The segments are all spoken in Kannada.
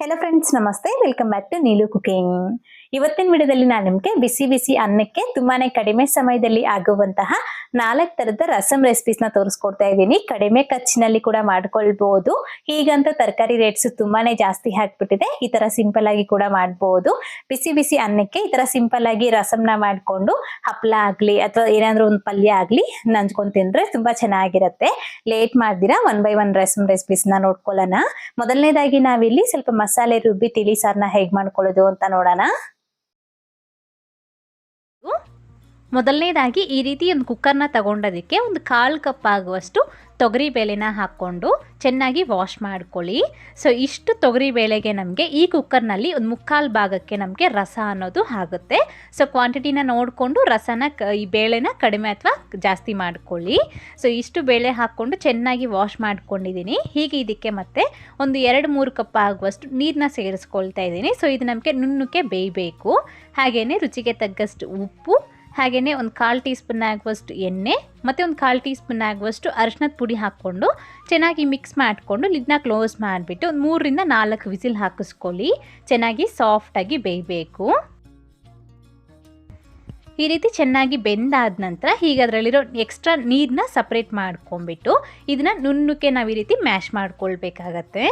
ಹೆಲೋ ಫ್ರೆಂಡ್ಸ್ ನಮಸ್ತೆ. Welcome back to Neelu cooking ಇವತ್ತಿನ ವಿಡಿಯೋದಲ್ಲಿ ನಾನು ನಿಮಗೆ ಬಿಸಿ ಬಿಸಿ ಅನ್ನಕ್ಕೆ ತುಂಬಾನೇ ಕಡಿಮೆ ಸಮಯದಲ್ಲಿ ಆಗುವಂತಹ ನಾಲ್ಕು ತರದ ರಸಂ ರೆಸಿಪೀಸ್ನ ತೋರಿಸ್ಕೊಡ್ತಾ ಇದ್ದೀನಿ. ಕಡಿಮೆ ಖರ್ಚಿನಲ್ಲಿ ಕೂಡ ಮಾಡ್ಕೊಳ್ಬಹುದು ಈಗಂತ ತರಕಾರಿ ರೇಟ್ಸ್ ತುಂಬಾನೇ ಜಾಸ್ತಿ ಹಾಕ್ಬಿಟ್ಟಿದೆ ಈ ತರ ಸಿಂಪಲ್ ಆಗಿ ಕೂಡ ಮಾಡ್ಬೋದು. ಬಿಸಿ ಬಿಸಿ ಅನ್ನಕ್ಕೆ ಈ ತರ ಸಿಂಪಲ್ ಆಗಿ ರಸಂನ ಮಾಡ್ಕೊಂಡು ಹಪ್ಪಳ ಆಗ್ಲಿ ಅಥವಾ ಏನಾದ್ರು ಒಂದು ಪಲ್ಯ ಆಗ್ಲಿ ನಂಚ್ಕೊಂಡ್ ತಿಂದ್ರೆ ತುಂಬಾ ಚೆನ್ನಾಗಿರುತ್ತೆ. ಲೇಟ್ ಮಾಡ್ದಿರಾ ಒನ್ ಬೈ ಒನ್ ರಸಂ ರೆಸಿಪೀಸ್ನ ನೋಡ್ಕೊಳ್ಳೋಣ. ಮೊದಲನೇದಾಗಿ ನಾವಿಲ್ಲಿ ಸ್ವಲ್ಪ ಮಸಾಲೆ ರುಬ್ಬಿ ತಿಳಿ ಸಾರನ್ನ ಹೇಗ್ ಮಾಡ್ಕೊಳ್ಳೋದು ಅಂತ ನೋಡೋಣ. ಮೊದಲನೇದಾಗಿ ಈ ರೀತಿ ಒಂದು ಕುಕ್ಕರ್ನ ತಗೊಂಡೋದಕ್ಕೆ ಒಂದು ಕಾಲು ಕಪ್ ಆಗುವಷ್ಟು ತೊಗರಿ ಬೇಳೆನ ಹಾಕ್ಕೊಂಡು ಚೆನ್ನಾಗಿ ವಾಶ್ ಮಾಡ್ಕೊಳ್ಳಿ. ಸೊ, ಇಷ್ಟು ತೊಗರಿ ಬೇಳೆಗೆ ನಮಗೆ ಈ ಕುಕ್ಕರ್ನಲ್ಲಿ ಒಂದು ಮುಕ್ಕಾಲು ಭಾಗಕ್ಕೆ ನಮಗೆ ರಸ ಅನ್ನೋದು ಆಗುತ್ತೆ. ಸೊ, ಕ್ವಾಂಟಿಟಿನ ನೋಡಿಕೊಂಡು ರಸನ ಕ, ಈ ಬೇಳೆನ ಕಡಿಮೆ ಅಥವಾ ಜಾಸ್ತಿ ಮಾಡ್ಕೊಳ್ಳಿ. ಸೊ, ಇಷ್ಟು ಬೇಳೆ ಹಾಕ್ಕೊಂಡು ಚೆನ್ನಾಗಿ ವಾಶ್ ಮಾಡ್ಕೊಂಡಿದ್ದೀನಿ. ಹೀಗೆ ಇದಕ್ಕೆ ಮತ್ತೆ ಒಂದು ಎರಡು ಮೂರು ಕಪ್ ಆಗುವಷ್ಟು ನೀರನ್ನ ಸೇರಿಸ್ಕೊಳ್ತಾ ಇದ್ದೀನಿ. ಸೊ, ಇದು ನಮಗೆ ನುಣ್ಣಕ್ಕೆ ಬೇಯಬೇಕು ಹಾಗೆಯೇ ರುಚಿಗೆ ತಗ್ಗಷ್ಟು ಉಪ್ಪು ಹಾಗೆಯೇ ಒಂದು ಕಾಲು ಟೀ ಸ್ಪೂನ್ ಆಗುವಷ್ಟು ಎಣ್ಣೆ, ಮತ್ತು ಒಂದು ಕಾಲು ಟೀ ಸ್ಪೂನ್ ಆಗುವಷ್ಟು ಅರಿಶಿನದ ಪುಡಿ ಹಾಕ್ಕೊಂಡು ಚೆನ್ನಾಗಿ ಮಿಕ್ಸ್ ಮಾಡಿಕೊಂಡು ಲಿಡ್ನ ಕ್ಲೋಸ್ ಮಾಡಿಬಿಟ್ಟು ಒಂದು ಮೂರರಿಂದ ನಾಲ್ಕು ವಿಸಿಲ್ ಹಾಕಿಸ್ಕೊಳ್ಳಿ. ಚೆನ್ನಾಗಿ ಸಾಫ್ಟಾಗಿ ಬೇಯಬೇಕು. ಈ ರೀತಿ ಚೆನ್ನಾಗಿ ಬೆಂದಾದ ನಂತರ ಹೀಗೆ ಅದರಲ್ಲಿರೋ ಎಕ್ಸ್ಟ್ರಾ ನೀರನ್ನ ಸಪ್ರೇಟ್ ಮಾಡ್ಕೊಂಬಿಟ್ಟು ಇದನ್ನು ನುಣ್ಣುಕ್ಕೆ ನಾವು ಈ ರೀತಿ ಮ್ಯಾಶ್ ಮಾಡ್ಕೊಳ್ಬೇಕಾಗತ್ತೆ.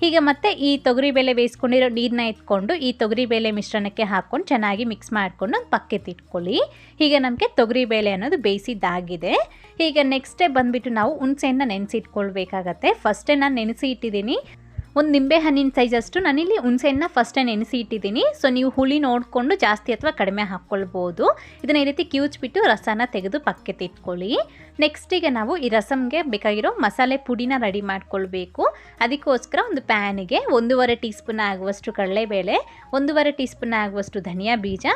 ಹೀಗೆ ಮತ್ತೆ ಈ ತೊಗರಿಬೇಳೆ ಬೇಯಿಸ್ಕೊಂಡಿರೋ ನೀರನ್ನ ಎತ್ಕೊಂಡು ಈ ತೊಗರಿಬೇಳೆ ಮಿಶ್ರಣಕ್ಕೆ ಹಾಕ್ಕೊಂಡು ಚೆನ್ನಾಗಿ ಮಿಕ್ಸ್ ಮಾಡಿಕೊಂಡು ಒಂದು ಪಕ್ಕಕ್ಕೆ ಇಟ್ಕೊಳ್ಳಿ. ಹೀಗೆ ನಮಗೆ ತೊಗರಿಬೇಳೆ ಅನ್ನೋದು ಬೇಯಿಸಿದ್ದಾಗಿದೆ. ಈಗ ನೆಕ್ಸ್ಟ್ ಡೇ ಬಂದುಬಿಟ್ಟು ನಾವು ಹುಣಸೆಯನ್ನು ನೆನೆಸಿಟ್ಕೊಳ್ಬೇಕಾಗತ್ತೆ. ಫಸ್ಟೇ ನಾನು ನೆನೆಸಿ ಇಟ್ಟಿದ್ದೀನಿ ಒಂದು ನಿಂಬೆ ಹಣ್ಣಿನ ಸೈಜಷ್ಟು ನಾನಿಲ್ಲಿ ಫಸ್ಟ್ ಫಸ್ಟೇ ನೆನೆಸಿ ಇಟ್ಟಿದ್ದೀನಿ ಸೊ ನೀವು ಹುಳಿ ನೋಡಿಕೊಂಡು ಜಾಸ್ತಿ ಅಥವಾ ಕಡಿಮೆ ಹಾಕ್ಕೊಳ್ಬೋದು. ಇದನ್ನು ಈ ರೀತಿ ಕಿವುಚ್ಬಿಟ್ಟು ರಸನ ತೆಗೆದು ಪಕ್ಕಕ್ಕೆ ಇಟ್ಕೊಳ್ಳಿ. ನೆಕ್ಸ್ಟಿಗೆ ನಾವು ಈ ರಸಮ್ಗೆ ಬೇಕಾಗಿರೋ ಮಸಾಲೆ ಪುಡಿನ ರೆಡಿ ಮಾಡ್ಕೊಳ್ಬೇಕು. ಅದಕ್ಕೋಸ್ಕರ ಒಂದು ಪ್ಯಾನಿಗೆ ಒಂದೂವರೆ ಟೀ ಸ್ಪೂನ್ ಆಗುವಷ್ಟು ಕಡಲೆಬೇಳೆ, ಒಂದೂವರೆ ಟೀ ಸ್ಪೂನ್ ಆಗುವಷ್ಟು ಧನಿಯಾ ಬೀಜ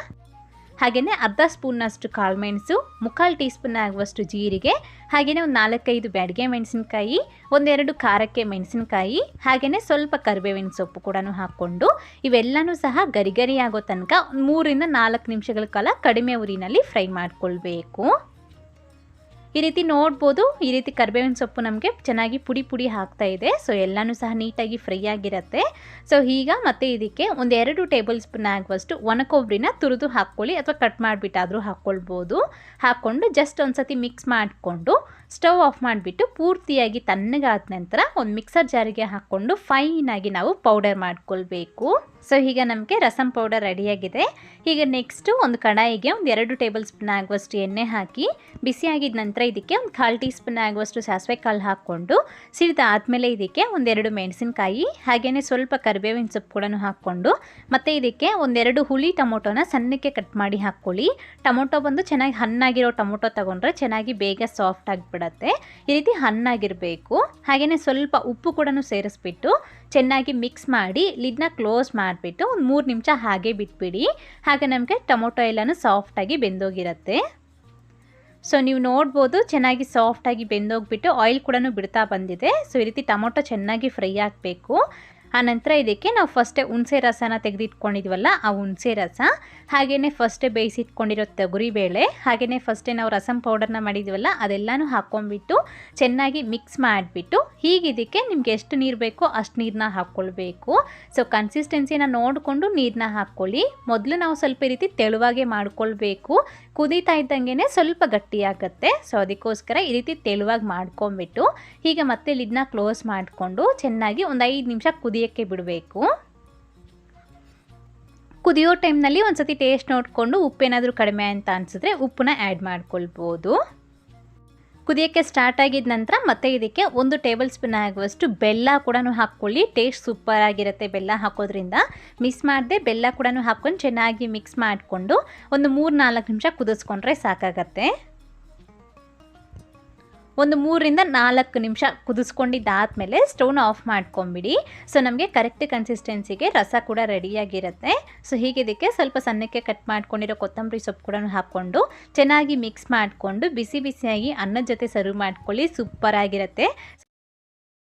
ಹಾಗೆಯೇ ಅರ್ಧ ಸ್ಪೂನ್ನಷ್ಟು ಕಾಳುಮೆಣಸು ಮುಕ್ಕಾಲು ಟೀ ಸ್ಪೂನ್ ಆಗುವಷ್ಟು ಜೀರಿಗೆ, ಹಾಗೆಯೇ ಒಂದು ನಾಲ್ಕೈದು ಬ್ಯಾಡಿಗೆ ಮೆಣಸಿನಕಾಯಿ, ಒಂದೆರಡು ಖಾರಕ್ಕೆ ಮೆಣಸಿನಕಾಯಿ, ಹಾಗೆಯೇ ಸ್ವಲ್ಪ ಕರಿಬೇವಿನ ಸೊಪ್ಪು ಕೂಡ ಹಾಕ್ಕೊಂಡು ಇವೆಲ್ಲನೂ ಸಹ ಗರಿ ಗರಿ ಆಗೋ ತನಕ ಮೂರಿಂದ ನಾಲ್ಕು ನಿಮಿಷಗಳ ಕಾಲ ಕಡಿಮೆ ಉರಿನಲ್ಲಿ ಫ್ರೈ ಮಾಡ್ಕೊಳ್ಬೇಕು. ಈ ರೀತಿ ನೋಡ್ಬೋದು, ಈ ರೀತಿ ಕರ್ಬೇವಿನ ಸೊಪ್ಪು ನಮಗೆ ಚೆನ್ನಾಗಿ ಪುಡಿ ಪುಡಿ ಹಾಕ್ತಾ ಇದೆ. ಸೊ ಎಲ್ಲನೂ ಸಹ ನೀಟಾಗಿ ಫ್ರೈ ಆಗಿರುತ್ತೆ. ಸೊ ಈಗ ಮತ್ತೆ ಇದಕ್ಕೆ ಒಂದು ಎರಡು ಟೇಬಲ್ ಸ್ಪೂನ್ ಆಗುವಷ್ಟು ಒಣಕೊಬ್ಬರಿನ ತುರಿದು ಹಾಕ್ಕೊಳ್ಳಿ ಅಥವಾ ಕಟ್ ಮಾಡಿಬಿಟ್ಟಾದರೂ ಹಾಕ್ಕೊಳ್ಬೋದು. ಹಾಕ್ಕೊಂಡು ಜಸ್ಟ್ ಒಂದು ಸತಿ ಮಿಕ್ಸ್ ಮಾಡಿಕೊಂಡು ಸ್ಟವ್ ಆಫ್ ಮಾಡಿಬಿಟ್ಟು ಪೂರ್ತಿಯಾಗಿ ತಣ್ಣಗಾದ ನಂತರ ಒಂದು ಮಿಕ್ಸರ್ ಜಾರಿಗೆ ಹಾಕ್ಕೊಂಡು ಫೈನಾಗಿ ನಾವು ಪೌಡರ್ ಮಾಡ್ಕೊಳ್ಬೇಕು. ಸೊ ಈಗ ನಮಗೆ ರಸಂ ಪೌಡರ್ ರೆಡಿಯಾಗಿದೆ ಈಗ ನೆಕ್ಸ್ಟು ಒಂದು ಕಡಾಯಿಗೆ ಒಂದು ಎರಡು ಟೇಬಲ್ ಸ್ಪೂನ್ ಆಗುವಷ್ಟು ಎಣ್ಣೆ ಹಾಕಿ ಬಿಸಿಯಾಗಿದ ನಂತರ ಇದಕ್ಕೆ ಒಂದು ಕಾಲು ಟೀ ಸ್ಪೂನ್ ಆಗುವಷ್ಟು ಸಾಸಿವೆ ಕಾಳು ಹಾಕ್ಕೊಂಡು ಸಿಡಿದಾದಮೇಲೆ ಇದಕ್ಕೆ ಒಂದೆರಡು ಮೆಣಸಿನಕಾಯಿ ಹಾಗೆಯೇ ಸ್ವಲ್ಪ ಕರಿಬೇವಿನ ಸೊಪ್ಪು ಕೂಡ ಹಾಕ್ಕೊಂಡು, ಮತ್ತು ಇದಕ್ಕೆ ಒಂದೆರಡು ಹುಳಿ ಟೊಮೊಟೊನ ಸಣ್ಣಕ್ಕೆ ಕಟ್ ಮಾಡಿ ಹಾಕ್ಕೊಳ್ಳಿ. ಟೊಮೊಟೊ ಬಂದು ಚೆನ್ನಾಗಿ ಹಣ್ಣಾಗಿರೋ ಟೊಮೊಟೊ ತೊಗೊಂಡ್ರೆ ಚೆನ್ನಾಗಿ ಬೇಗ ಸಾಫ್ಟ್ ಆಗಿಬಿಡತ್ತೆ. ಈ ರೀತಿ ಹಣ್ಣಾಗಿರಬೇಕು. ಹಾಗೆಯೇ ಸ್ವಲ್ಪ ಉಪ್ಪು ಕೂಡ ಸೇರಿಸ್ಬಿಟ್ಟು ಚೆನ್ನಾಗಿ ಮಿಕ್ಸ್ ಮಾಡಿ ಲಿಡ್ನ ಕ್ಲೋಸ್ ಮಾಡಿಬಿಟ್ಟು ಒಂದು ಮೂರು ನಿಮಿಷ ಹಾಗೆ ಬಿಟ್ಬಿಡಿ. ಹಾಗೆ ನಮಗೆ ಟೊಮೊಟೊ ಎಲ್ಲನೂ ಸಾಫ್ಟಾಗಿ ಬೆಂದೋಗಿರುತ್ತೆ. ಸೊ ನೀವು ನೋಡ್ಬೋದು ಚೆನ್ನಾಗಿ ಸಾಫ್ಟಾಗಿ ಬೆಂದೋಗ್ಬಿಟ್ಟು ಆಯಿಲ್ ಕೂಡ ಬಿಡ್ತಾ ಬಂದಿದೆ. ಸೊ ಈ ರೀತಿ ಟೊಮೊಟೊ ಚೆನ್ನಾಗಿ ಫ್ರೈ ಆಗಬೇಕು. ಆನಂತರ ಇದಕ್ಕೆ ನಾವು ಫಸ್ಟೇ ಹುಣಸೆ ರಸನ ತೆಗೆದಿಟ್ಕೊಂಡಿದ್ವಲ್ಲ, ಆ ಹುಣಸೆ ರಸ ಹಾಗೆಯೇ ಫಸ್ಟೇ ಬೇಯಿಸಿಟ್ಕೊಂಡಿರೋ ತೊಗರಿಬೇಳೆ ಹಾಗೆಯೇ ಫಸ್ಟೇ ನಾವು ರಸಂ ಪೌಡರ್ನ ಮಾಡಿದ್ವಲ್ಲ, ಅದೆಲ್ಲನೂ ಹಾಕ್ಕೊಂಡ್ಬಿಟ್ಟು ಚೆನ್ನಾಗಿ ಮಿಕ್ಸ್ ಮಾಡಿಬಿಟ್ಟು ಹೀಗಿದಕ್ಕೆ ನಿಮ್ಗೆ ಎಷ್ಟು ನೀರು ಬೇಕೋ ಅಷ್ಟು ನೀರನ್ನ ಹಾಕ್ಕೊಳ್ಬೇಕು. ಸೊ ಕನ್ಸಿಸ್ಟೆನ್ಸಿನ ನೋಡಿಕೊಂಡು ನೀರನ್ನ ಹಾಕ್ಕೊಳ್ಳಿ. ಮೊದಲು ನಾವು ಸ್ವಲ್ಪ ರೀತಿ ತೆಳುವಾಗೆ ಮಾಡ್ಕೊಳ್ಬೇಕು. ಕುದೀತಾ ಇದ್ದಂಗೆ ಸ್ವಲ್ಪ ಗಟ್ಟಿಯಾಗುತ್ತೆ. ಸೊ ಅದಕ್ಕೋಸ್ಕರ ಈ ರೀತಿ ತೆಳುವಾಗಿ ಮಾಡ್ಕೊಂಬಿಟ್ಟು ಹೀಗೆ ಮತ್ತೆ ಲಿಡ್ನ ಕ್ಲೋಸ್ ಮಾಡಿಕೊಂಡು ಚೆನ್ನಾಗಿ ಒಂದು ಐದು ನಿಮಿಷ ಕುದಿಯೋಕ್ಕೆ ಬಿಡಬೇಕು. ಕುದಿಯೋ ಟೈಮ್ನಲ್ಲಿ ಒಂದು ಸತಿ ಟೇಸ್ಟ್ ನೋಡಿಕೊಂಡು ಉಪ್ಪೇನಾದರೂ ಕಡಿಮೆ ಅಂತ ಅನಿಸಿದ್ರೆ ಉಪ್ಪನ್ನ ಆ್ಯಡ್ ಮಾಡ್ಕೊಳ್ಬೋದು. ಕುದಿಯೋಕ್ಕೆ ಸ್ಟಾರ್ಟ್ ಆಗಿದ ನಂತರ ಮತ್ತೆ ಇದಕ್ಕೆ ಒಂದು ಟೇಬಲ್ ಸ್ಪೂನ್ ಆಗುವಷ್ಟು ಬೆಲ್ಲ ಕೂಡ ಹಾಕ್ಕೊಳ್ಳಿ. ಟೇಸ್ಟ್ ಸೂಪರ್ ಆಗಿರುತ್ತೆ ಬೆಲ್ಲ ಹಾಕೋದ್ರಿಂದ. ಮಿಕ್ಸ್ ಮಾಡದೆ ಬೆಲ್ಲ ಕೂಡ ಹಾಕ್ಕೊಂಡು ಚೆನ್ನಾಗಿ ಮಿಕ್ಸ್ ಮಾಡಿಕೊಂಡು ಒಂದು ಮೂರು ನಾಲ್ಕು ನಿಮಿಷ ಕುದಿಸ್ಕೊಂಡ್ರೆ ಸಾಕಾಗತ್ತೆ. ಒಂದು ಮೂರರಿಂದ ನಾಲ್ಕು ನಿಮಿಷ ಕುದಿಸ್ಕೊಂಡಿದ್ದಾದ್ಮೇಲೆ ಸ್ಟೋನ್ ಆಫ್ ಮಾಡ್ಕೊಂಬಿಡಿ. ಸೊ ನಮಗೆ ಕರೆಕ್ಟ್ ಕನ್ಸಿಸ್ಟೆನ್ಸಿಗೆ ರಸ ಕೂಡ ರೆಡಿಯಾಗಿರುತ್ತೆ ಸೊ ಹೀಗೆ ಇದಕ್ಕೆ ಸ್ವಲ್ಪ ಸಣ್ಣಕ್ಕೆ ಕಟ್ ಮಾಡ್ಕೊಂಡಿರೋ ಕೊತ್ತಂಬರಿ ಸೊಪ್ಪು ಕೂಡ ಹಾಕ್ಕೊಂಡು ಚೆನ್ನಾಗಿ ಮಿಕ್ಸ್ ಮಾಡಿಕೊಂಡು ಬಿಸಿ ಬಿಸಿಯಾಗಿ ಅನ್ನದ ಜೊತೆ ಸರ್ವ್ ಮಾಡ್ಕೊಳ್ಳಿ. ಸೂಪರ್ ಆಗಿರುತ್ತೆ.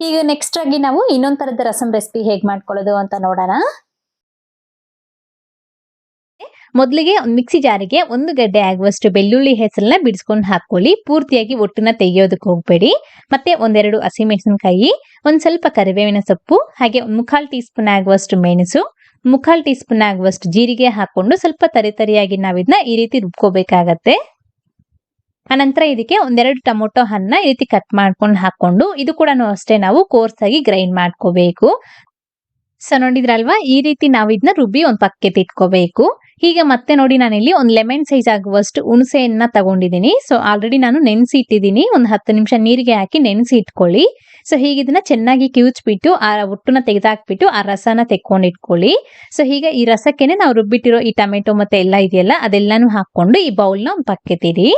ಈಗ ನೆಕ್ಸ್ಟ್ ಆಗಿ ನಾವು ಇನ್ನೊಂದು ಥರದ ರಸಂ ರೆಸಿಪಿ ಹೇಗೆ ಮಾಡ್ಕೊಳ್ಳೋದು ಅಂತ ನೋಡೋಣ. ಮೊದಲಿಗೆ ಒಂದು ಮಿಕ್ಸಿ ಜಾರಿಗೆ ಒಂದು ಗಡ್ಡೆ ಆಗುವಷ್ಟು ಬೆಳ್ಳುಳ್ಳಿ ಹೆಸರನ್ನ ಬಿಡಿಸ್ಕೊಂಡು ಹಾಕೊಳ್ಳಿ. ಪೂರ್ತಿಯಾಗಿ ಒಟ್ಟನ್ನ ತೆಗೆಯೋದಕ್ಕೆ ಹೋಗಬೇಡಿ. ಮತ್ತೆ ಒಂದೆರಡು ಹಸಿಮೆಣಸಿನಕಾಯಿ, ಒಂದು ಸ್ವಲ್ಪ ಕರಿಬೇವಿನ ಸೊಪ್ಪು, ಹಾಗೆ ಮುಕ್ಕಾಲ್ ಟೀ ಸ್ಪೂನ್ ಆಗುವಷ್ಟು ಮೆಣಸು ಮುಖಾಲ್ ಟೀ ಸ್ಪೂನ್ ಆಗುವಷ್ಟು ಜೀರಿಗೆ ಹಾಕೊಂಡು ಸ್ವಲ್ಪ ತರಿತರಿಯಾಗಿ ನಾವಿದನ್ನ ಈ ರೀತಿ ರುಬ್ಕೋಬೇಕಾಗತ್ತೆ. ಆನಂತರ ಇದಕ್ಕೆ ಒಂದೆರಡು ಟೊಮೊಟೊ ಹಣ್ಣ ಈ ರೀತಿ ಕಟ್ ಮಾಡ್ಕೊಂಡು ಹಾಕೊಂಡು ಇದು ಕೂಡ ಅಷ್ಟೇ ನಾವು ಕೋರ್ಸ್ ಆಗಿ ಗ್ರೈಂಡ್ ಮಾಡ್ಕೋಬೇಕು. ಸೊ ನೋಡಿದ್ರಲ್ವಾ, ಈ ರೀತಿ ನಾವು ಇದನ್ನ ರುಬ್ಬಿ ಒಂದ್ ಪಕ್ಕಕ್ಕೆ ಇಟ್ಕೋಬೇಕು. ಹೀಗೆ ಮತ್ತೆ ನೋಡಿ ನಾನಿಲ್ಲಿ ಒಂದು ಲೆಮನ್ ಸೈಜ್ ಆಗುವಷ್ಟು ಹುಣಸೆಯನ್ನ ತಗೊಂಡಿದ್ದೀನಿ. ಸೊ ಆಲ್ರೆಡಿ ನಾನು ನೆನೆಸಿ ಇಟ್ಟಿದ್ದೀನಿ ಒಂದು ಹತ್ತು ನಿಮಿಷ ನೀರಿಗೆ ಹಾಕಿ ನೆನೆಸಿ ಇಟ್ಕೊಳ್ಳಿ ಸೊ ಹೀಗೆ ಇದನ್ನ ಚೆನ್ನಾಗಿ ಕಿವುಚ್ಬಿಟ್ಟು, ಆ ಒಟ್ಟನ್ನ ತೆಗೆದಾಕ್ಬಿಟ್ಟು, ಆ ರಸನ ತೆಕ್ಕೊಂಡಿಟ್ಕೊಳ್ಳಿ. ಸೊ ಹೀಗೆ ಈ ರಸಕ್ಕೇನೆ ನಾವು ರುಬ್ಬಿಟ್ಟಿರೋ ಈ ಟೊಮೆಟೊ ಮತ್ತೆ ಎಲ್ಲ ಇದೆಯಲ್ಲ, ಅದೆಲ್ಲಾನು ಹಾಕೊಂಡು ಈ ಬೌಲ್ನ ಒಂದು ಪಕ್ಕೆತಿರಿ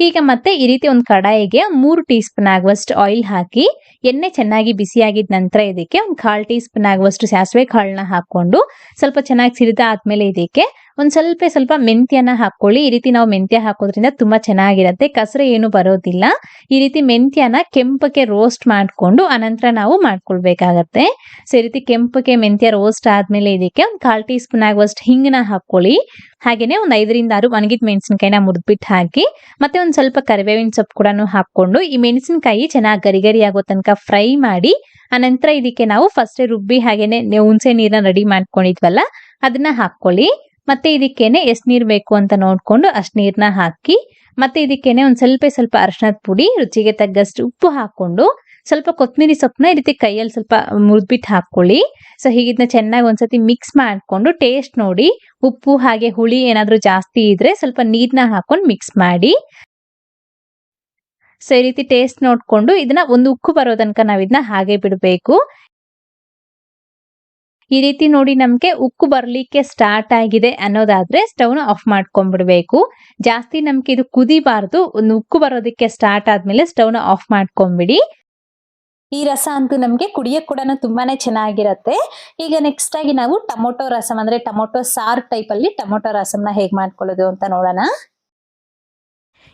ಈಗ ಮತ್ತೆ ಈ ರೀತಿ ಒಂದು ಕಡಾಯಿಗೆ ಮೂರು ಟೀ ಸ್ಪೂನ್ ಆಗುವಷ್ಟು ಆಯಿಲ್ ಹಾಕಿ, ಎಣ್ಣೆ ಚೆನ್ನಾಗಿ ಬಿಸಿಯಾಗಿದ ನಂತರ ಇದಕ್ಕೆ ಒಂದು ಕಾಲ್ ಟೀ ಸ್ಪೂನ್ ಆಗುವಷ್ಟು ಸಾಸಿವೆ ಕಾಳನ್ನ ಹಾಕೊಂಡು ಸ್ವಲ್ಪ ಚೆನ್ನಾಗಿ ಸಿರಿದ ಆದ್ಮೇಲೆ ಇದಕ್ಕೆ ಒಂದ್ ಸ್ವಲ್ಪ ಸ್ವಲ್ಪ ಮೆಂತ್ಯನ ಹಾಕೊಳ್ಳಿ. ಈ ರೀತಿ ನಾವು ಮೆಂತ್ಯ ಹಾಕೋದ್ರಿಂದ ತುಂಬಾ ಚೆನ್ನಾಗಿರುತ್ತೆ. ಕಸರೆ ಏನು ಬರೋದಿಲ್ಲ. ಈ ರೀತಿ ಮೆಂತ್ಯನ ಕೆಂಪಕ್ಕೆ ರೋಸ್ಟ್ ಮಾಡ್ಕೊಂಡು ಅನಂತರ ನಾವು ಮಾಡ್ಕೊಳ್ಬೇಕಾಗತ್ತೆ. ಸೊ, ಈ ರೀತಿ ಕೆಂಪಕ್ಕೆ ಮೆಂತ್ಯ ರೋಸ್ಟ್ ಆದ್ಮೇಲೆ ಇದಕ್ಕೆ ಒಂದು ಕಾಲ್ ಟೀ ಸ್ಪೂನ್ ಆಗುವಷ್ಟು ಹಿಂಗನ ಹಾಕೊಳ್ಳಿ. ಹಾಗೇನೆ ಒಂದ್ ಐದರಿಂದ ಆರು ಒಣಗಿದ ಮೆಣಸಿನಕಾಯಿನ ಮುರಿದ್ಬಿಟ್ಟು ಹಾಕಿ, ಮತ್ತೆ ಒಂದ್ ಸ್ವಲ್ಪ ಕರಿಬೇವಿನ ಸೊಪ್ಪು ಕೂಡ ಹಾಕೊಂಡು ಈ ಮೆಣಸಿನಕಾಯಿ ಚೆನ್ನಾಗಿ ಗರಿ ಗರಿ ಆಗೋ ತನಕ ಫ್ರೈ ಮಾಡಿ, ಅನಂತರ ಇದಕ್ಕೆ ನಾವು ಫಸ್ಟ್ ರುಬ್ಬಿ ಹಾಗೇನೆ ಹುಣಸೆ ನೀರನ್ನ ರೆಡಿ ಮಾಡ್ಕೊಂಡಿದ್ವಲ್ಲ, ಅದನ್ನ ಹಾಕೊಳ್ಳಿ. ಮತ್ತೆ ಇದಕ್ಕೇನೆ ಎಷ್ಟು ನೀರು ಬೇಕು ಅಂತ ನೋಡ್ಕೊಂಡು ಅಷ್ಟು ನೀರನ್ನ ಹಾಕಿ, ಮತ್ತೆ ಇದಕ್ಕೇನೆ ಒಂದು ಸ್ವಲ್ಪ ಸ್ವಲ್ಪ ಅರಶಿನದ ಪುಡಿ, ರುಚಿಗೆ ತಗ್ಗಷ್ಟು ಉಪ್ಪು ಹಾಕೊಂಡು ಸ್ವಲ್ಪ ಕೊತ್ತಂಬರಿ ಸೊಪ್ಪನ್ನ ಈ ರೀತಿ ಕೈಯಲ್ಲಿ ಸ್ವಲ್ಪ ಮುರಿದ್ಬಿಟ್ಟು ಹಾಕೊಳ್ಳಿ. ಸೊ ಹೀಗಿದ್ನ ಚೆನ್ನಾಗಿ ಒಂದ್ಸತಿ ಮಿಕ್ಸ್ ಮಾಡ್ಕೊಂಡು ಟೇಸ್ಟ್ ನೋಡಿ, ಉಪ್ಪು ಹಾಗೆ ಹುಳಿ ಏನಾದರೂ ಜಾಸ್ತಿ ಇದ್ರೆ ಸ್ವಲ್ಪ ನೀರ್ನ ಹಾಕೊಂಡು ಮಿಕ್ಸ್ ಮಾಡಿ. ಸೊ ಈ ರೀತಿ ಟೇಸ್ಟ್ ನೋಡ್ಕೊಂಡು ಇದನ್ನ ಒಂದು ಉಕ್ಕು ಬರೋ ತನಕ ನಾವ್ ಇದನ್ನ ಹಾಗೆ ಬಿಡಬೇಕು. ಈ ರೀತಿ ನೋಡಿ ನಮ್ಗೆ ಉಕ್ಕು ಬರ್ಲಿಕ್ಕೆ ಸ್ಟಾರ್ಟ್ ಆಗಿದೆ ಅನ್ನೋದಾದ್ರೆ ಸ್ಟವ್ನ ಆಫ್ ಮಾಡ್ಕೊಂಡ್ಬಿಡ್ಬೇಕು. ಜಾಸ್ತಿ ನಮ್ಗೆ ಇದು ಕುದಿಬಾರ್ದು, ಒಂದು ಉಕ್ಕು ಬರೋದಕ್ಕೆ ಸ್ಟಾರ್ಟ್ ಆದ್ಮೇಲೆ ಸ್ಟವ್ನ ಆಫ್ ಮಾಡ್ಕೊಂಡ್ಬಿಡಿ. ಈ ರಸ ಅಂತೂ ನಮ್ಗೆ ಕುಡಿಯಕ್ ಕೂಡ ತುಂಬಾನೇ ಚೆನ್ನಾಗಿರತ್ತೆ. ಈಗ ನೆಕ್ಸ್ಟ್ ಆಗಿ ನಾವು ಟೊಮೊಟೊ ರಸಂ, ಅಂದ್ರೆ ಟೊಮೊಟೊ ಸಾರ್ ಟೈಪ್ ಅಲ್ಲಿ ಟೊಮೊಟೊ ರಸಂನ ಹೇಗ್ ಮಾಡ್ಕೊಳ್ಳೋದು ಅಂತ ನೋಡೋಣ.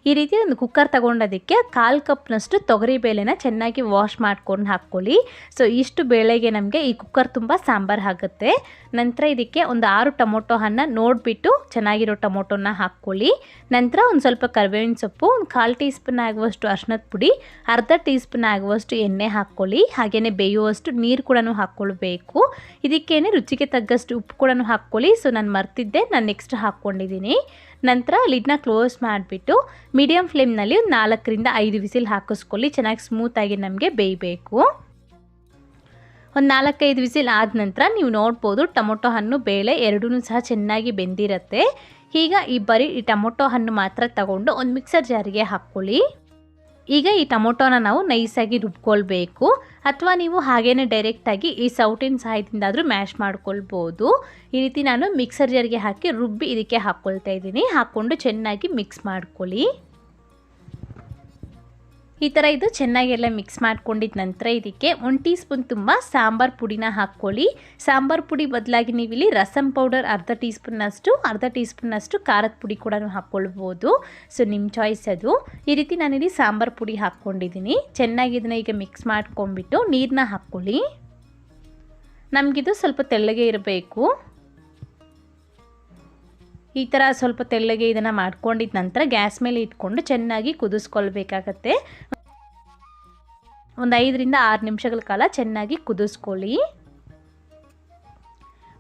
ಈ ರೀತಿ ಒಂದು ಕುಕ್ಕರ್ ತಗೊಂಡೋದಕ್ಕೆ ಕಾಲು ಕಪ್ನಷ್ಟು ತೊಗರಿ ಬೇಳೆನ ಚೆನ್ನಾಗಿ ವಾಶ್ ಮಾಡ್ಕೊಂಡು ಹಾಕ್ಕೊಳ್ಳಿ. ಸೊ ಇಷ್ಟು ಬೇಳೆಗೆ ನಮಗೆ ಈ ಕುಕ್ಕರ್ ತುಂಬ ಸಾಂಬಾರು ಆಗುತ್ತೆ. ನಂತರ ಇದಕ್ಕೆ ಒಂದು ಆರು ಟೊಮೊಟೊ ಹಣ್ಣು ನೋಡಿಬಿಟ್ಟು ಚೆನ್ನಾಗಿರೋ ಟೊಮೊಟೊನ ಹಾಕ್ಕೊಳ್ಳಿ. ನಂತರ ಒಂದು ಸ್ವಲ್ಪ ಕರಿಬೇವಿನ ಸೊಪ್ಪು, ಒಂದು ಕಾಲು ಟೀ ಸ್ಪೂನ್ ಆಗುವಷ್ಟು ಅರ್ಶಿನದ ಪುಡಿ, ಅರ್ಧ ಟೀ ಸ್ಪೂನ್ ಆಗುವಷ್ಟು ಎಣ್ಣೆ ಹಾಕ್ಕೊಳ್ಳಿ. ಹಾಗೆಯೇ ಬೇಯುವಷ್ಟು ನೀರು ಕೂಡ ಹಾಕ್ಕೊಳ್ಬೇಕು. ಇದಕ್ಕೇನೆ ರುಚಿಗೆ ತಗ್ಗಷ್ಟು ಉಪ್ಪು ಕೂಡ ಹಾಕ್ಕೊಳ್ಳಿ. ಸೊ ನಾನು ಮರ್ತಿದ್ದೆ, ನಾನು ನೆಕ್ಸ್ಟ್ ಹಾಕ್ಕೊಂಡಿದ್ದೀನಿ. ನಂತರ ಲಿಡ್ನ ಕ್ಲೋಸ್ ಮಾಡಿಬಿಟ್ಟು ಮೀಡಿಯಮ್ ಫ್ಲೇಮ್ನಲ್ಲಿ ಒಂದು ನಾಲ್ಕರಿಂದ ಐದು ವಿಸಿಲ್ ಹಾಕಿಸ್ಕೊಳ್ಳಿ. ಚೆನ್ನಾಗಿ ಸ್ಮೂತಾಗಿ ನಮಗೆ ಬೇಯಬೇಕು. ಒಂದು ನಾಲ್ಕೈದು ವಿಸಿಲ್ ಆದ ನಂತರ ನೀವು ನೋಡ್ಬೋದು ಟೊಮೊಟೊ ಹಣ್ಣು ಬೇಳೆ ಎರಡೂ ಸಹ ಚೆನ್ನಾಗಿ ಬೆಂದಿರುತ್ತೆ. ಈಗ ಈ ಬರೀ ಈ ಟೊಮೊಟೊ ಹಣ್ಣು ಮಾತ್ರ ತಗೊಂಡು ಒಂದು ಮಿಕ್ಸರ್ ಜಾರಿಗೆ ಹಾಕ್ಕೊಳ್ಳಿ. ಈಗ ಈ ಟೊಮೊಟೊನ ನಾವು ನೈಸಾಗಿ ರುಬ್ಕೊಳ್ಬೇಕು. ಅಥವಾ ನೀವು ಹಾಗೇನೆ ಡೈರೆಕ್ಟಾಗಿ ಈ ಸೌಟಿನ ಸಹಾಯದಿಂದಾದರೂ ಮ್ಯಾಶ್ ಮಾಡ್ಕೊಳ್ಬೋದು. ಈ ರೀತಿ ನಾನು ಮಿಕ್ಸರ್ ಜರ್ಗೆ ಹಾಕಿ ರುಬ್ಬಿ ಇದಕ್ಕೆ ಹಾಕ್ಕೊಳ್ತಾ ಇದ್ದೀನಿ. ಹಾಕ್ಕೊಂಡು ಚೆನ್ನಾಗಿ ಮಿಕ್ಸ್ ಮಾಡ್ಕೊಳ್ಳಿ. ಈ ಥರ ಇದು ಚೆನ್ನಾಗೆಲ್ಲ ಮಿಕ್ಸ್ ಮಾಡ್ಕೊಂಡಿದ್ದ ನಂತರ ಇದಕ್ಕೆ ಒಂದು ಟೀ ಸ್ಪೂನ್ ತುಂಬ ಸಾಂಬಾರ್ ಪುಡಿನ ಹಾಕ್ಕೊಳ್ಳಿ. ಸಾಂಬಾರ್ ಪುಡಿ ಬದಲಾಗಿ ನೀವಿಲ್ಲಿ ರಸಂ ಪೌಡರ್ ಅರ್ಧ ಟೀ ಸ್ಪೂನ್ನಷ್ಟು ಅರ್ಧ ಟೀ ಸ್ಪೂನ್ನಷ್ಟು ಖಾರದ ಪುಡಿ ಕೂಡ ಹಾಕ್ಕೊಳ್ಬೋದು. ಸೊ ನಿಮ್ಮ ಚಾಯ್ಸ್ ಅದು. ಈ ರೀತಿ ನಾನಿಲ್ಲಿ ಸಾಂಬಾರ್ ಪುಡಿ ಹಾಕ್ಕೊಂಡಿದ್ದೀನಿ. ಚೆನ್ನಾಗಿ ಇದನ್ನು ಈಗ ಮಿಕ್ಸ್ ಮಾಡ್ಕೊಂಡ್ಬಿಟ್ಟು ನೀರನ್ನ ಹಾಕ್ಕೊಳ್ಳಿ. ನಮಗಿದು ಸ್ವಲ್ಪ ತೆಳ್ಳಗೆ ಇರಬೇಕು. ಈ ಥರ ಸ್ವಲ್ಪ ತೆಳ್ಳಗೆ ಇದನ್ನು ಮಾಡ್ಕೊಂಡಿದ್ದ ನಂತರ ಗ್ಯಾಸ್ ಮೇಲೆ ಇಟ್ಕೊಂಡು ಚೆನ್ನಾಗಿ ಕುದಿಸ್ಕೊಳ್ಬೇಕಾಗತ್ತೆ. ಒಂದು ಐದರಿಂದ ಆರು ನಿಮಿಷಗಳ ಕಾಲ ಚೆನ್ನಾಗಿ ಕುದಿಸ್ಕೊಳ್ಳಿ.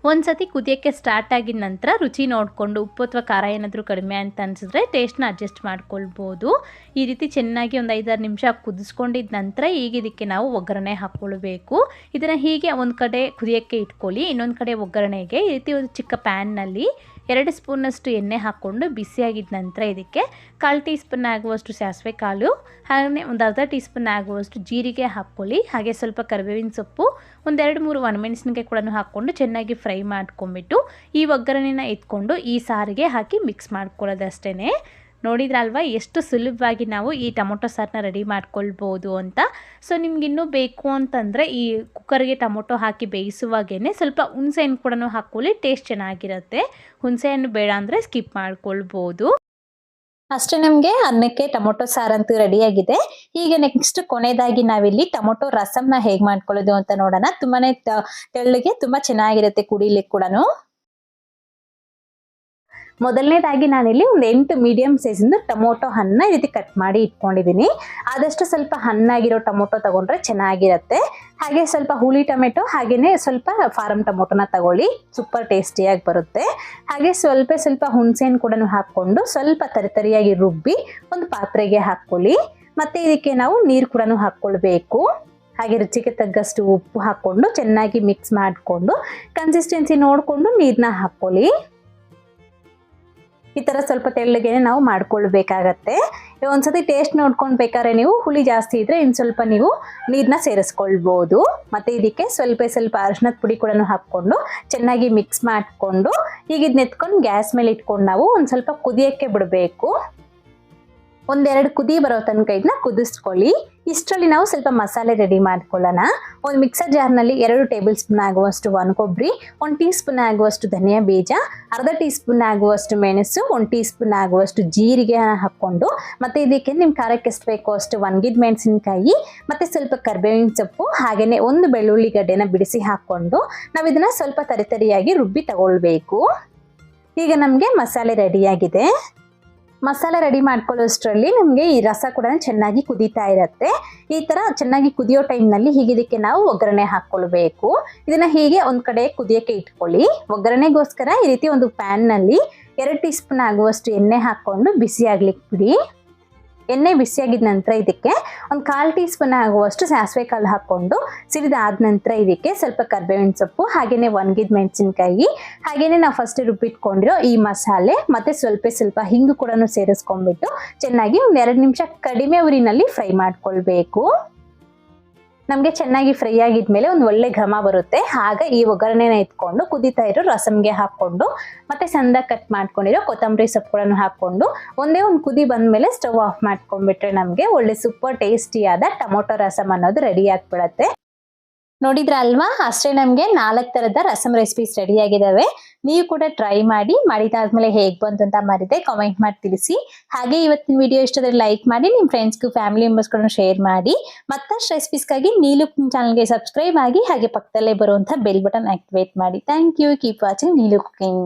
ಒಂದು ಸತಿ ಕುದಿಯೋಕ್ಕೆ ಸ್ಟಾರ್ಟ್ ಆಗಿದ ನಂತರ ರುಚಿ ನೋಡಿಕೊಂಡು ಉಪ್ಪು ಅಥವಾ ಖಾರ ಏನಾದರೂ ಕಡಿಮೆ ಅಂತ ಅನಿಸಿದ್ರೆ ಟೇಸ್ಟ್ನ ಅಡ್ಜಸ್ಟ್ ಮಾಡ್ಕೊಳ್ಬೋದು. ಈ ರೀತಿ ಚೆನ್ನಾಗಿ ಒಂದು ಐದಾರು ನಿಮಿಷ ಕುದಿಸ್ಕೊಂಡಿದ್ದ ನಂತರ ಈಗ ಇದಕ್ಕೆ ನಾವು ಒಗ್ಗರಣೆ ಹಾಕ್ಕೊಳ್ಬೇಕು ಇದನ್ನು ಹೀಗೆ ಒಂದು ಕಡೆ ಕುದಿಯೋಕ್ಕೆ ಇಟ್ಕೊಳ್ಳಿ, ಇನ್ನೊಂದು ಕಡೆ ಒಗ್ಗರಣೆಗೆ. ಈ ರೀತಿ ಒಂದು ಚಿಕ್ಕ ಪ್ಯಾನ್ನಲ್ಲಿ ಎರಡು ಸ್ಪೂನಷ್ಟು ಎಣ್ಣೆ ಹಾಕ್ಕೊಂಡು ಬಿಸಿಯಾಗಿದ್ದ ನಂತರ ಇದಕ್ಕೆ ಕಾಲು ಟೀ ಸ್ಪೂನ್ ಆಗುವಷ್ಟು ಸಾಸಿವೆ ಕಾಳು, ಹಾಗೆ ಒಂದು ಅರ್ಧ ಟೀ ಸ್ಪೂನ್ ಆಗುವಷ್ಟು ಜೀರಿಗೆ ಹಾಕ್ಕೊಳ್ಳಿ. ಹಾಗೆ ಸ್ವಲ್ಪ ಕರಿಬೇವಿನ ಸೊಪ್ಪು ಒಂದೆರಡು ಮೂರು ಒಣಮೆಣಸಿನಕಾಯಿ ಕೂಡ ಹಾಕ್ಕೊಂಡು ಚೆನ್ನಾಗಿ ಫ್ರೈ ಮಾಡ್ಕೊಂಬಿಟ್ಟು ಈ ಒಗ್ಗರಣೆನ ಎತ್ಕೊಂಡು ಈ ಸಾರಿಗೆ ಹಾಕಿ ಮಿಕ್ಸ್ ಮಾಡ್ಕೊಳ್ಳೋದಷ್ಟೇ ನೋಡಿದ್ರಲ್ವಾ? ಎಷ್ಟು ಸುಲಭವಾಗಿ ನಾವು ಈ ಟೊಮೊಟೊ ಸಾರನ್ನ ರೆಡಿ ಮಾಡ್ಕೊಳ್ಬೋದು ಅಂತ. ಸೊ ನಿಮ್ಗಿನ್ನೂ ಬೇಕು ಅಂತಂದರೆ ಈ ಕುಕ್ಕರ್ಗೆ ಟೊಮೊಟೊ ಹಾಕಿ ಬೇಯಿಸುವಾಗೇ ಸ್ವಲ್ಪ ಹುಣಸೆಹಣ್ಣು ಕೂಡ ಹಾಕ್ಕೊಳ್ಳಿ, ಟೇಸ್ಟ್ ಚೆನ್ನಾಗಿರುತ್ತೆ. ಹುಣಸೆಹಣ್ಣು ಬೇಡ ಅಂದರೆ ಸ್ಕಿಪ್ ಮಾಡ್ಕೊಳ್ಬೋದು. ಅಷ್ಟೇ ನಮಗೆ ಅನ್ನಕ್ಕೆ ಟೊಮೊಟೊ ಸಾರಂತೂ ರೆಡಿಯಾಗಿದೆ. ಈಗ ನೆಕ್ಸ್ಟ್ ಕೊನೆಯದಾಗಿ ನಾವಿಲ್ಲಿ ಟೊಮೊಟೊ ರಸಂನ ಹೇಗೆ ಮಾಡ್ಕೊಳ್ಳೋದು ಅಂತ ನೋಡೋಣ. ತುಂಬಾ ತೆಳ್ಳಗೆ ತುಂಬಾ ಚೆನ್ನಾಗಿರುತ್ತೆ ಕುಡಿಲಿಕ್ಕೆ ಕೂಡ ಮೊದಲನೇದಾಗಿ ನಾನಿಲ್ಲಿ ಒಂದು ಎಂಟು ಮೀಡಿಯಂ ಸೈಜಿಂದು ಟೊಮೊಟೊ ಹಣ್ಣ ಈ ರೀತಿ ಕಟ್ ಮಾಡಿ ಇಟ್ಕೊಂಡಿದ್ದೀನಿ. ಆದಷ್ಟು ಸ್ವಲ್ಪ ಹಣ್ಣಾಗಿರೋ ಟೊಮೊಟೊ ತಗೊಂಡ್ರೆ ಚೆನ್ನಾಗಿರುತ್ತೆ. ಹಾಗೆ ಸ್ವಲ್ಪ ಹುಳಿ ಟೊಮೆಟೊ ಹಾಗೆಯೇ ಸ್ವಲ್ಪ ಫಾರಮ್ ಟೊಮೊಟೊನ ತಗೊಳ್ಳಿ. ಸೂಪರ್ ಟೇಸ್ಟಿಯಾಗಿ ಬರುತ್ತೆ. ಹಾಗೆ ಸ್ವಲ್ಪ ಸ್ವಲ್ಪ ಹುಣಸೆಹಣ್ಣು ಕೂಡ ಹಾಕ್ಕೊಂಡು ಸ್ವಲ್ಪ ತರಿತರಿಯಾಗಿ ರುಬ್ಬಿ ಒಂದು ಪಾತ್ರೆಗೆ ಹಾಕ್ಕೊಳ್ಳಿ. ಮತ್ತೆ ಇದಕ್ಕೆ ನಾವು ನೀರು ಕೂಡ ಹಾಕ್ಕೊಳ್ಬೇಕು. ಹಾಗೆ ರುಚಿಗೆ ತಗ್ಗಷ್ಟು ಉಪ್ಪು ಹಾಕ್ಕೊಂಡು ಚೆನ್ನಾಗಿ ಮಿಕ್ಸ್ ಮಾಡಿಕೊಂಡು ಕನ್ಸಿಸ್ಟೆನ್ಸಿ ನೋಡಿಕೊಂಡು ನೀರನ್ನ ಹಾಕ್ಕೊಳ್ಳಿ. ಈ ಥರ ಸ್ವಲ್ಪ ತೆಳ್ಳಗೆ ನಾವು ಮಾಡ್ಕೊಳ್ಬೇಕಾಗತ್ತೆ. ಒಂದ್ಸತಿ ಟೇಸ್ಟ್ ನೋಡ್ಕೊಂಡು ಬೇಕಾದ್ರೆ ನೀವು ಹುಳಿ ಜಾಸ್ತಿ ಇದ್ದರೆ ಇನ್ನು ಸ್ವಲ್ಪ ನೀವು ನೀರನ್ನ ಸೇರಿಸ್ಕೊಳ್ಬೋದು. ಮತ್ತು ಇದಕ್ಕೆ ಸ್ವಲ್ಪ ಸ್ವಲ್ಪ ಅರಿಶಿನದ ಪುಡಿ ಕೂಡ ಹಾಕ್ಕೊಂಡು ಚೆನ್ನಾಗಿ ಮಿಕ್ಸ್ ಮಾಡಿಕೊಂಡು ಈಗ ಇದನ್ನ ಎತ್ಕೊಂಡು ಗ್ಯಾಸ್ ಮೇಲೆ ಇಟ್ಕೊಂಡು ನಾವು ಒಂದು ಸ್ವಲ್ಪ ಕುದಿಯೋಕ್ಕೆ ಬಿಡಬೇಕು. ಒಂದೆರಡು ಕುದಿ ಬರೋ ತನಕ ಇದನ್ನ ಕುದಿಸ್ಕೊಳ್ಳಿ. ಇಷ್ಟರಲ್ಲಿ ನಾವು ಸ್ವಲ್ಪ ಮಸಾಲೆ ರೆಡಿ ಮಾಡ್ಕೊಳ್ಳೋಣ. ಒಂದು ಮಿಕ್ಸರ್ ಜಾರ್ನಲ್ಲಿ ಎರಡು ಟೇಬಲ್ ಸ್ಪೂನ್ ಆಗುವಷ್ಟು ಒಣ ಕೊಬ್ಬರಿ ಒಂದು ಟೀ ಸ್ಪೂನ್ ಆಗುವಷ್ಟು ಧನಿಯಾ ಬೀಜ, ಅರ್ಧ ಟೀ ಸ್ಪೂನ್ ಆಗುವಷ್ಟು ಮೆಣಸು, ಒಂದು ಟೀ ಸ್ಪೂನ್ ಆಗುವಷ್ಟು ಜೀರಿಗೆ ಹಾಕ್ಕೊಂಡು, ಮತ್ತು ಇದಕ್ಕೆ ನಿಮ್ಮ ಖಾರಕ್ಕೆ ಎಷ್ಟು ಬೇಕೋ ಅಷ್ಟು ಒಣಗಿದ ಮೆಣಸಿನಕಾಯಿ, ಮತ್ತು ಸ್ವಲ್ಪ ಕರ್ಬೇವಿನ ಸೊಪ್ಪು ಹಾಗೆಯೇ ಒಂದು ಬೆಳ್ಳುಳ್ಳಿ ಗಡ್ಡೆನ ಬಿಡಿಸಿ ಹಾಕ್ಕೊಂಡು ನಾವು ಇದನ್ನು ಸ್ವಲ್ಪ ತರಿತರಿಯಾಗಿ ರುಬ್ಬಿ ತಗೊಳ್ಬೇಕು. ಈಗ ನಮಗೆ ಮಸಾಲೆ ರೆಡಿಯಾಗಿದೆ ಮಸಾಲೆ ರೆಡಿ ಮಾಡ್ಕೊಳ್ಳೋಷ್ಟರಲ್ಲಿ ನಮಗೆ ಈ ರಸ ಕೂಡ ಚೆನ್ನಾಗಿ ಕುದೀತಾ ಇರುತ್ತೆ. ಈ ಥರ ಚೆನ್ನಾಗಿ ಕುದಿಯೋ ಟೈಮ್ನಲ್ಲಿ ಹೀಗೆ ನಾವು ಒಗ್ಗರಣೆ ಹಾಕ್ಕೊಳ್ಬೇಕು. ಇದನ್ನು ಹೀಗೆ ಒಂದು ಕಡೆ ಕುದಿಯೋಕ್ಕೆ ಇಟ್ಕೊಳ್ಳಿ. ಒಗ್ಗರಣೆಗೋಸ್ಕರ ಈ ರೀತಿ ಒಂದು ಪ್ಯಾನ್ನಲ್ಲಿ ಎರಡು ಟೀ ಸ್ಪೂನ್ ಆಗುವಷ್ಟು ಎಣ್ಣೆ ಹಾಕ್ಕೊಂಡು ಬಿಸಿ ಆಗ್ಲಿಕ್ಕೆ ಬಿಡಿ ಎಣ್ಣೆ ಬಿಸಿಯಾಗಿದ ನಂತರ ಇದಕ್ಕೆ ಒಂದು ಕಾಲು ಟೀ ಸ್ಪೂನ್ ಆಗುವಷ್ಟು ಸಾಸಿವೆ ಕಾಳು ಹಾಕ್ಕೊಂಡು ಸಿಡಿದಾದ ನಂತರ ಇದಕ್ಕೆ ಸ್ವಲ್ಪ ಕರ್ಬೇವಿನ ಸೊಪ್ಪು ಹಾಗೆಯೇ ಒಣಗಿದ ಮೆಣಸಿನ್ಕಾಯಿ ಹಾಗೆಯೇ ನಾವು ಫಸ್ಟ್ ರುಬ್ಬಿಟ್ಕೊಂಡಿರೋ ಈ ಮಸಾಲೆ, ಮತ್ತು ಸ್ವಲ್ಪ ಸ್ವಲ್ಪ ಹಿಂಗು ಕೂಡ ಸೇರಿಸ್ಕೊಂಡ್ಬಿಟ್ಟು ಚೆನ್ನಾಗಿ ಒಂದು ನಿಮಿಷ ಕಡಿಮೆ ಉರಿನಲ್ಲಿ ಫ್ರೈ ಮಾಡ್ಕೊಳ್ಬೇಕು. ನಮಗೆ ಚೆನ್ನಾಗಿ ಫ್ರೈ ಆಗಿದ್ಮೇಲೆ ಒಂದು ಒಳ್ಳೆ ಘಮ ಬರುತ್ತೆ. ಆಗ ಈ ಒಗ್ಗರಣೆನ ಇಟ್ಕೊಂಡು ಕುದೀತಾ ಇರೋ ರಸಮ್ಗೆ ಹಾಕ್ಕೊಂಡು, ಮತ್ತೆ ಸಂದ ಕಟ್ ಮಾಡ್ಕೊಂಡಿರೋ ಕೊತ್ತಂಬರಿ ಸೊಪ್ಪುಗಳನ್ನು ಕೂಡ ಹಾಕ್ಕೊಂಡು, ಒಂದೇ ಒಂದು ಕುದಿ ಬಂದಮೇಲೆ ಸ್ಟವ್ ಆಫ್ ಮಾಡ್ಕೊಂಡ್ಬಿಟ್ರೆ ನಮಗೆ ಒಳ್ಳೆ ಸೂಪರ್ ಟೇಸ್ಟಿಯಾದ ಟೊಮೊಟೊ ರಸಮ್ ಅನ್ನೋದು ರೆಡಿ ಆಗಿಬಿಡತ್ತೆ. ನೋಡಿದ್ರ ಅಲ್ವಾ ಅಷ್ಟೇ ನಮಗೆ ನಾಲ್ಕು ಥರದ ರಸಮ್ ರೆಸಿಪೀಸ್ ರೆಡಿ ಆಗಿದ್ದಾವೆ ನೀವು ಕೂಡ ಟ್ರೈ ಮಾಡಿ, ಮಾಡಿದಾದ್ಮೇಲೆ ಹೇಗೆ ಬಂತು ಅಂತ ಮರಿದೆ ಕಾಮೆಂಟ್ ಮಾಡಿ ತಿಳಿಸಿ. ಹಾಗೆ ಇವತ್ತಿನ ವಿಡಿಯೋ ಇಷ್ಟದ್ರೆ ಲೈಕ್ ಮಾಡಿ ನಿಮ್ಮ ಫ್ರೆಂಡ್ಸ್ಗೂ ಫ್ಯಾಮಿಲಿ ಮೆಂಬರ್ಸ್ಗಳನ್ನು ಶೇರ್ ಮಾಡಿ. ಮತ್ತಷ್ಟು ರೆಸಿಪೀಸ್ಗಾಗಿ ನೀಲು ಚಾನಲ್ಗೆ ಸಬ್ಸ್ಕ್ರೈಬ್ ಆಗಿ, ಹಾಗೆ ಪಕ್ಕದಲ್ಲೇ ಬರುವಂಥ ಬೆಲ್ ಬಟನ್ ಆಕ್ಟಿವೇಟ್ ಮಾಡಿ. Thank you keep watching Neelu cooking